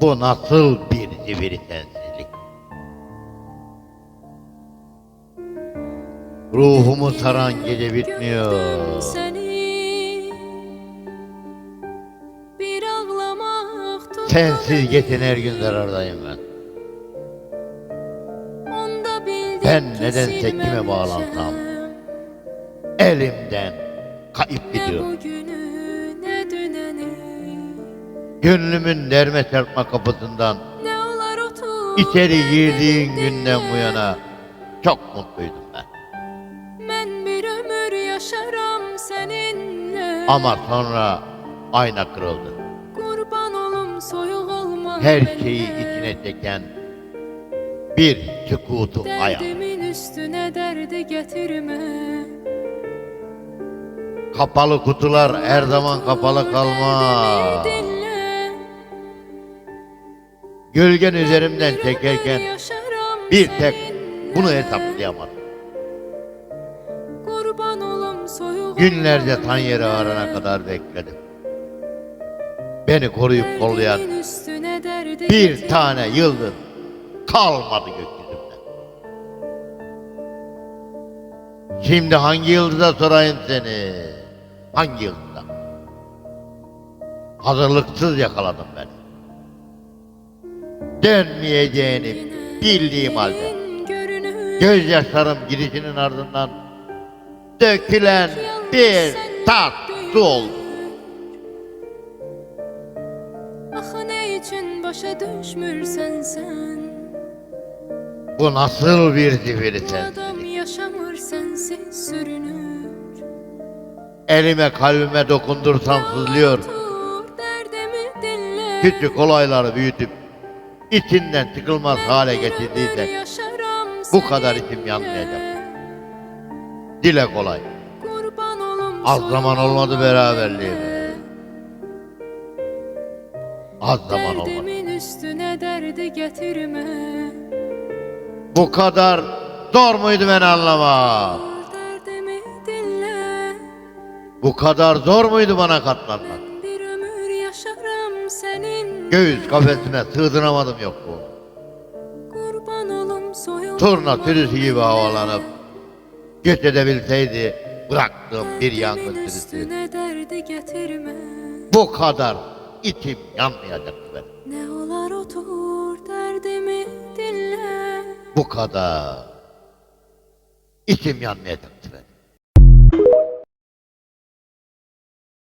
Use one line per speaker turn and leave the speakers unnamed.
Bu nasıl bir zibiritensizlik? Ruhumu saran gece bitmiyor. Sensiz geçen her gün zarardayım ben. Ben nedense kime bağlansam Elimden kayıp gidiyor. Gönlümün derme çarpma kapısından içeri girdiğin günden bu yana çok mutluydum ben.
Ben bir ömür yaşarım seninle
Ama sonra ayna kırıldı.
Kurban olum soyuk olma
Her şeyi içine çeken bir sükutu hayal.
Derdimin üstüne derdi getirme
Kapalı kutular her zaman kapalı kalmaz. Gölgen üzerimden çekerken bir tek bunu hesaplayamadım.
Kurban olum soyuk
Günlerce tan yeri ağrına kadar bekledim. Beni koruyup kollayan bir tane yıldız kalmadı gökyüzümde. Şimdi hangi yıldıza sorayım seni? Hangi yıldıza? Hazırlıksız yakaladım beni. Dönmeyeceğini bildiğim halde. Gözyaşlarım gidişinin ardından dökülen bir tas su oldu.
Ah ne için başa düşmürsen sen
Bu nasıl bir zifiri
adam yaşamır sensiz sürünür
Elime kalbime dokundursam sızlıyor.
Derdimi dinle
Küçük olayları büyütüp içinden çıkılmaz hale
yaşarım
bu kadar içim yanmayacak. dile kolay. Az zaman olmadı
olma
beraberliğimiz. Az zaman olmadı.
Üstüne derdi getirme
Bu kadar zor muydu beni anlamak? Bu kadar zor muydu bana katlanmak?
Senin
Göğüs kafesine sığdıramadım yok bu.
Kurban olum soyuk
Turna sürüsü gibi havalanıp göç edebilseydi bıraktığım bir yangın sürüsü.
derdi getirme
Bu kadar içim yanmayacaktı benim.
Ne olar otur derdimi dinle
Bu kadar içim yanmayacaktı benim.